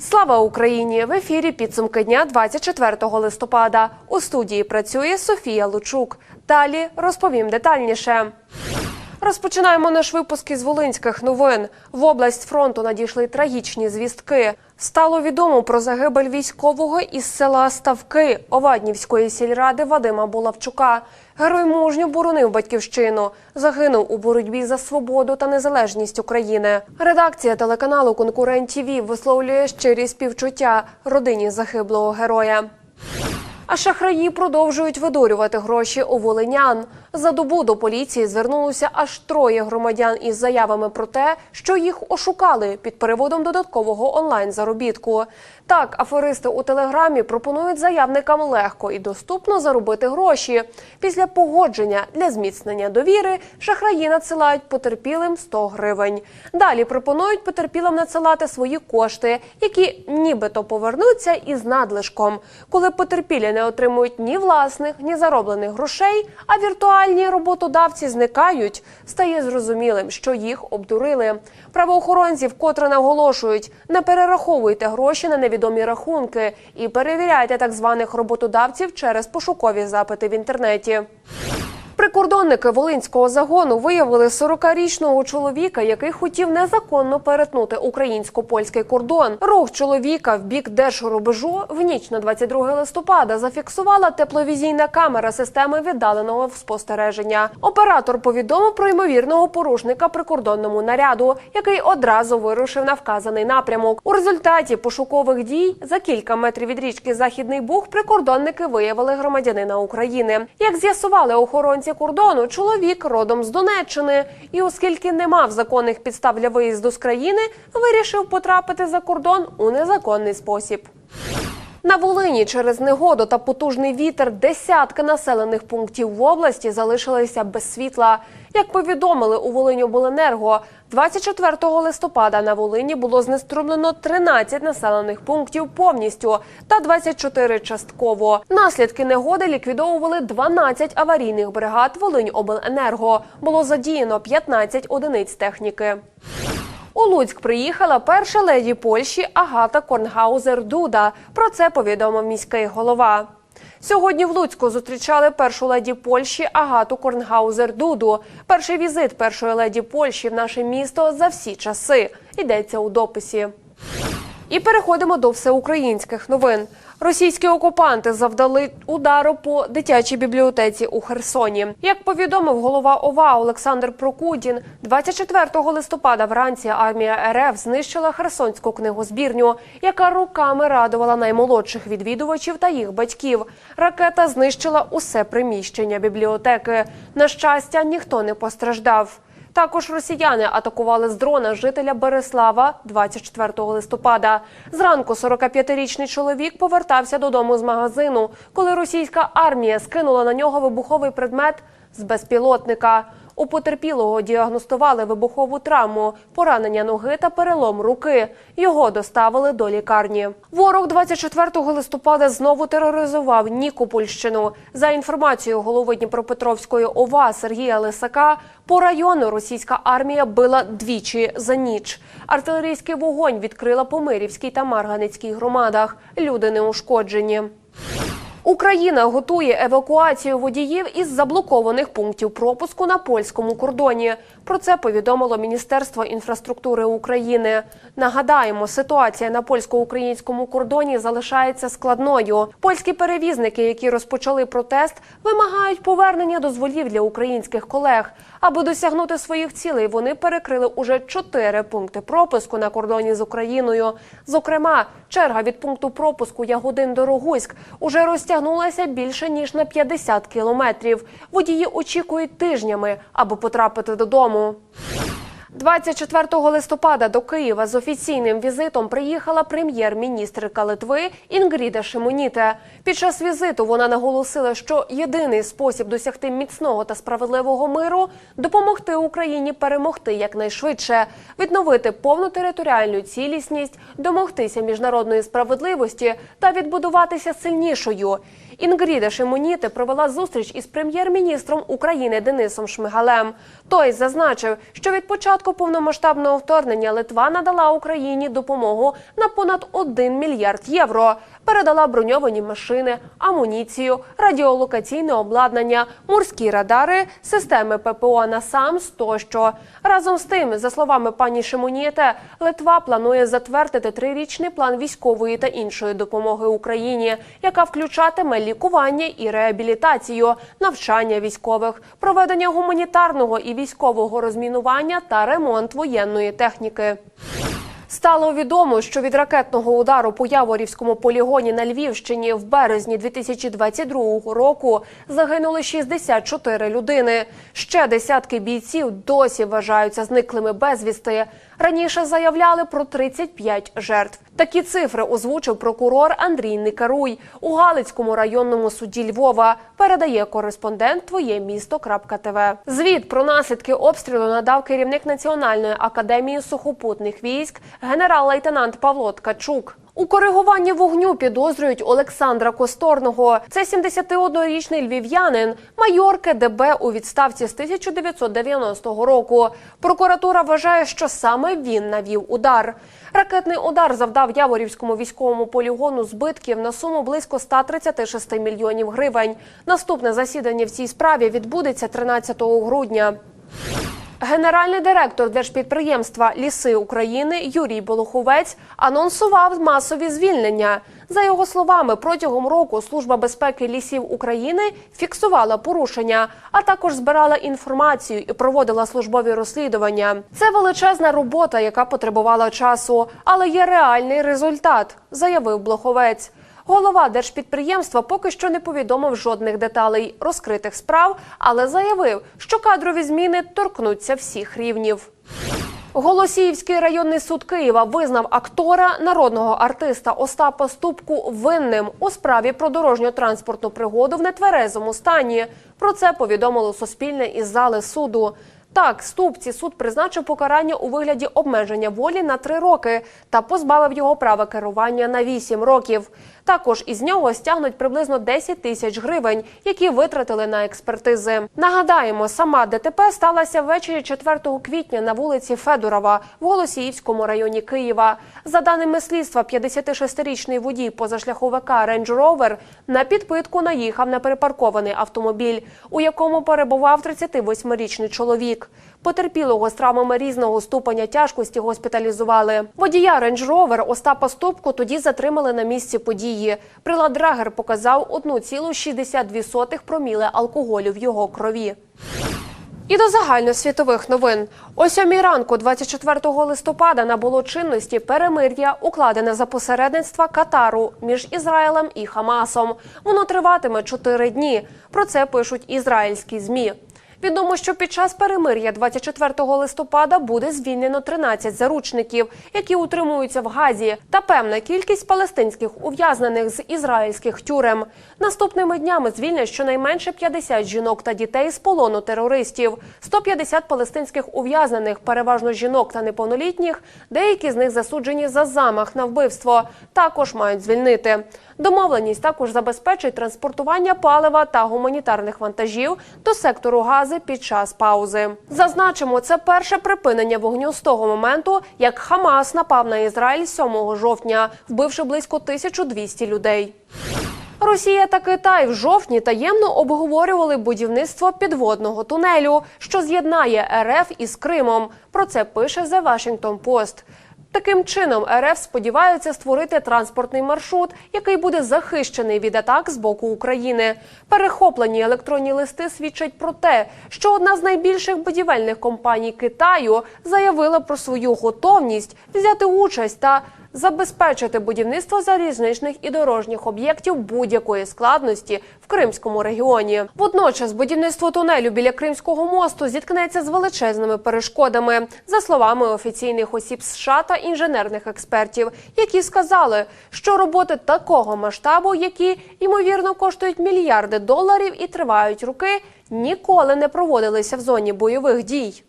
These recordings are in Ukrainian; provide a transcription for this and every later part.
Слава Україні! В ефірі підсумки дня 24 листопада. У студії працює Софія Лучук. Далі розповім детальніше. Розпочинаємо наш випуск із волинських новин. В область фронту надійшли трагічні звістки. Стало відомо про загибель військового із села Ставки Оваднівської сільради Вадима Булавчука. Герой мужньо боронив батьківщину. Загинув у боротьбі за свободу та незалежність України. Редакція телеканалу Конкурент ТІВІ висловлює щирі співчуття родині загиблого героя. А шахраї продовжують видурювати гроші у волинян. За добу до поліції звернулося аж троє громадян із заявами про те, що їх ошукали під переводом додаткового онлайн заробітку. Так, аферисти у телеграмі пропонують заявникам легко і доступно заробити гроші. Після погодження для зміцнення довіри шахраї надсилають потерпілим 100 гривень. Далі пропонують потерпілим надсилати свої кошти, які нібито повернуться із надлишком. Коли потерпілі не отримують ні власних, ні зароблених грошей, а віртуальні роботодавці зникають, стає зрозумілим, що їх обдурили. Правоохоронці вкотре наголошують: не перераховуйте гроші на невідомі рахунки і перевіряйте так званих роботодавців через пошукові запити в інтернеті. Прикордонники Волинського загону виявили 40-річного чоловіка, який хотів незаконно перетнути українсько-польський кордон. Рух чоловіка в бік держрубежу в ніч на 22 листопада зафіксувала тепловізійна камера системи віддаленого спостереження. Оператор повідомив про ймовірного порушника прикордонному наряду, який одразу вирушив на вказаний напрямок. У результаті пошукових дій за кілька метрів від річки Західний Буг прикордонники виявили громадянина України. Як з'ясували охоронці кордону, чоловік родом з Донеччини, і оскільки не мав законних підстав для виїзду з країни, вирішив потрапити за кордон у незаконний спосіб. На Волині через негоду та потужний вітер десятки населених пунктів в області залишилися без світла. Як повідомили у Волиньобленерго, 24 листопада на Волині було знеструмлено 13 населених пунктів повністю та 24 частково. Наслідки негоди ліквідовували 12 аварійних бригад Волиньобленерго. Було задіяно 15 одиниць техніки. У Луцьк приїхала перша леді Польщі Агата Корнгаузер Дуда. Про це повідомив міський голова. Сьогодні в Луцьку зустрічали першу леді Польщі Агату Корнгаузер Дуду. Перший візит першої леді Польщі в наше місто за всі часи. Йдеться у дописі. І переходимо до всеукраїнських новин. Російські окупанти завдали удару по дитячій бібліотеці у Херсоні. Як повідомив голова ОВА Олександр Прокудін, 24 листопада вранці армія РФ знищила Херсонську книгозбірню, яка руками радувала наймолодших відвідувачів та їх батьків. Ракета знищила усе приміщення бібліотеки. На щастя, ніхто не постраждав. Також росіяни атакували з дрона жителя Береслава 24 листопада. Зранку 45-річний чоловік повертався додому з магазину, коли російська армія скинула на нього вибуховий предмет з безпілотника. У потерпілого діагностували вибухову травму, поранення ноги та перелом руки. Його доставили до лікарні. Ворог 24 листопада знову тероризував Нікопольщину. За інформацією голови Дніпропетровської ОВА Сергія Лисака, по району російська армія била двічі за ніч. Артилерійський вогонь відкрила по Мирівській та Марганецькій громадах. Люди не ушкоджені. Україна готує евакуацію водіїв із заблокованих пунктів пропуску на польському кордоні. Про це повідомило Міністерство інфраструктури України. Нагадаємо, ситуація на польсько-українському кордоні залишається складною. Польські перевізники, які розпочали протест, вимагають повернення дозволів для українських колег. Аби досягнути своїх цілей, вони перекрили уже чотири пункти пропуску на кордоні з Україною. Зокрема, черга від пункту пропуску Ягодин Дорогуськ уже розтягнулася більше ніж на 50 кілометрів. Водії очікують тижнями, аби потрапити додому. 24 листопада до Києва з офіційним візитом приїхала прем'єр-міністрка Литви Інгріда Шимоніте. Під час візиту вона наголосила, що єдиний спосіб досягти міцного та справедливого миру допомогти Україні перемогти якнайшвидше, відновити повну територіальну цілісність, домогтися міжнародної справедливості та відбудуватися сильнішою. Інгріда Шимоніти провела зустріч із прем'єр-міністром України Денисом Шмигалем. Той зазначив, що від початку повномасштабного вторгнення Литва надала Україні допомогу на понад 1 мільярд євро. Передала броньовані машини, амуніцію, радіолокаційне обладнання, морські радари, системи ППО «Насамс» тощо. Разом з тим, за словами пані Шимоніте, Литва планує затвердити трирічний план військової та іншої допомоги Україні, яка включатиме лікування і реабілітацію, навчання військових, проведення гуманітарного і військового розмінування та ремонт воєнної техніки. Стало відомо, що від ракетного удару по Яворівському полігоні на Львівщині в березні 2022 року загинули 64 людини. Ще десятки бійців досі вважаються зниклими безвісти. Раніше заявляли про 35 жертв. Такі цифри озвучив прокурор Андрій Никаруй у Галицькому районному суді Львова. Передає кореспондент Твоє місто.тв. Звіт про наслідки обстрілу надав керівник Національної академії сухопутних військ генерал-лейтенант Павло Ткачук. У коригуванні вогню підозрюють Олександра Косторного. Це 71-річний львів'янин, майор КДБ у відставці з 1990 року. Прокуратура вважає, що саме він навів удар. Ракетний удар завдав Яворівському військовому полігону збитків на суму близько 136 мільйонів гривень. Наступне засідання в цій справі відбудеться 13 грудня. Генеральний директор держпідприємства Ліси України Юрій Болоховець анонсував масові звільнення. За його словами, протягом року Служба безпеки лісів України фіксувала порушення, а також збирала інформацію і проводила службові розслідування. Це величезна робота, яка потребувала часу, але є реальний результат, заявив Блоховець. Голова держпідприємства поки що не повідомив жодних деталей розкритих справ, але заявив, що кадрові зміни торкнуться всіх рівнів. Голосіївський районний суд Києва визнав актора, народного артиста Остапа Ступку винним у справі про дорожньо-транспортну пригоду в нетверезому стані. Про це повідомило Суспільне із зали суду. Так, ступці суд призначив покарання у вигляді обмеження волі на три роки та позбавив його права керування на вісім років. Також із нього стягнуть приблизно 10 тисяч гривень, які витратили на експертизи. Нагадаємо, сама ДТП сталася ввечері 4 квітня на вулиці Федорова в Голосіївському районі Києва. За даними слідства, 56-річний водій позашляховика Range Rover на підпитку наїхав на перепаркований автомобіль, у якому перебував 38-річний чоловік. Потерпілого з травмами різного ступеня тяжкості госпіталізували. Водія Rover Остапа Ступку тоді затримали на місці події. Прилад Драгер показав 1,62 проміле алкоголю в його крові. І до загальносвітових новин. О сьомій ранку, 24 листопада, набуло чинності перемир'я, укладене за посередництва Катару між Ізраїлем і Хамасом. Воно триватиме чотири дні. Про це пишуть ізраїльські змі. Відомо, що під час перемир'я 24 листопада буде звільнено 13 заручників, які утримуються в Газі, та певна кількість палестинських ув'язнених з ізраїльських тюрем. Наступними днями звільнять щонайменше 50 жінок та дітей з полону терористів, 150 палестинських ув'язнених, переважно жінок та неповнолітніх. Деякі з них засуджені за замах на вбивство. Також мають звільнити. Домовленість також забезпечить транспортування палива та гуманітарних вантажів до сектору Гази під час паузи. Зазначимо, це перше припинення вогню з того моменту, як Хамас напав на Ізраїль 7 жовтня, вбивши близько 1200 людей. Росія та Китай в жовтні таємно обговорювали будівництво підводного тунелю, що з'єднає РФ із Кримом. Про це пише The Washington Post. Таким чином, РФ сподіваються створити транспортний маршрут, який буде захищений від атак з боку України. Перехоплені електронні листи свідчать про те, що одна з найбільших будівельних компаній Китаю заявила про свою готовність взяти участь та забезпечити будівництво залізничних і дорожніх об'єктів будь-якої складності в Кримському регіоні. Водночас будівництво тунелю біля Кримського мосту зіткнеться з величезними перешкодами, за словами офіційних осіб США та інженерних експертів, які сказали, що роботи такого масштабу, які ймовірно коштують мільярди доларів і тривають роки, ніколи не проводилися в зоні бойових дій.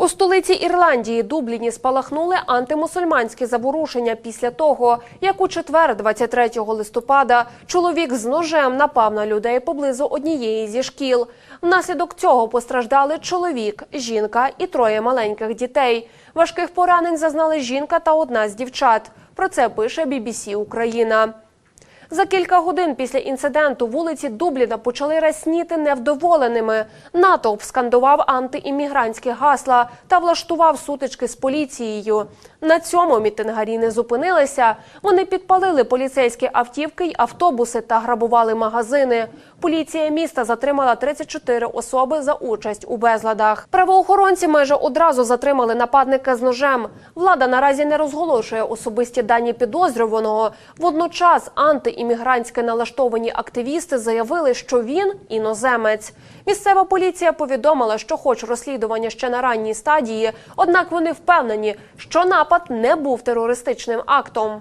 У столиці Ірландії Дубліні спалахнули антимусульманські заворушення після того, як у четвер, 23 листопада, чоловік з ножем напав на людей поблизу однієї зі шкіл. Внаслідок цього постраждали чоловік, жінка і троє маленьких дітей. Важких поранень зазнали жінка та одна з дівчат. Про це пише BBC Україна. За кілька годин після інциденту вулиці Дубліна почали рясніти невдоволеними. Натовп скандував антиіммігрантські гасла та влаштував сутички з поліцією. На цьому мітингарі не зупинилися. Вони підпалили поліцейські автівки й автобуси та грабували магазини. Поліція міста затримала 34 особи за участь у безладах. Правоохоронці майже одразу затримали нападника з ножем. Влада наразі не розголошує особисті дані підозрюваного. Водночас антиіммігрантськи налаштовані активісти заявили, що він іноземець. Місцева поліція повідомила, що хоч розслідування ще на ранній стадії, однак вони впевнені, що напад не був терористичним актом.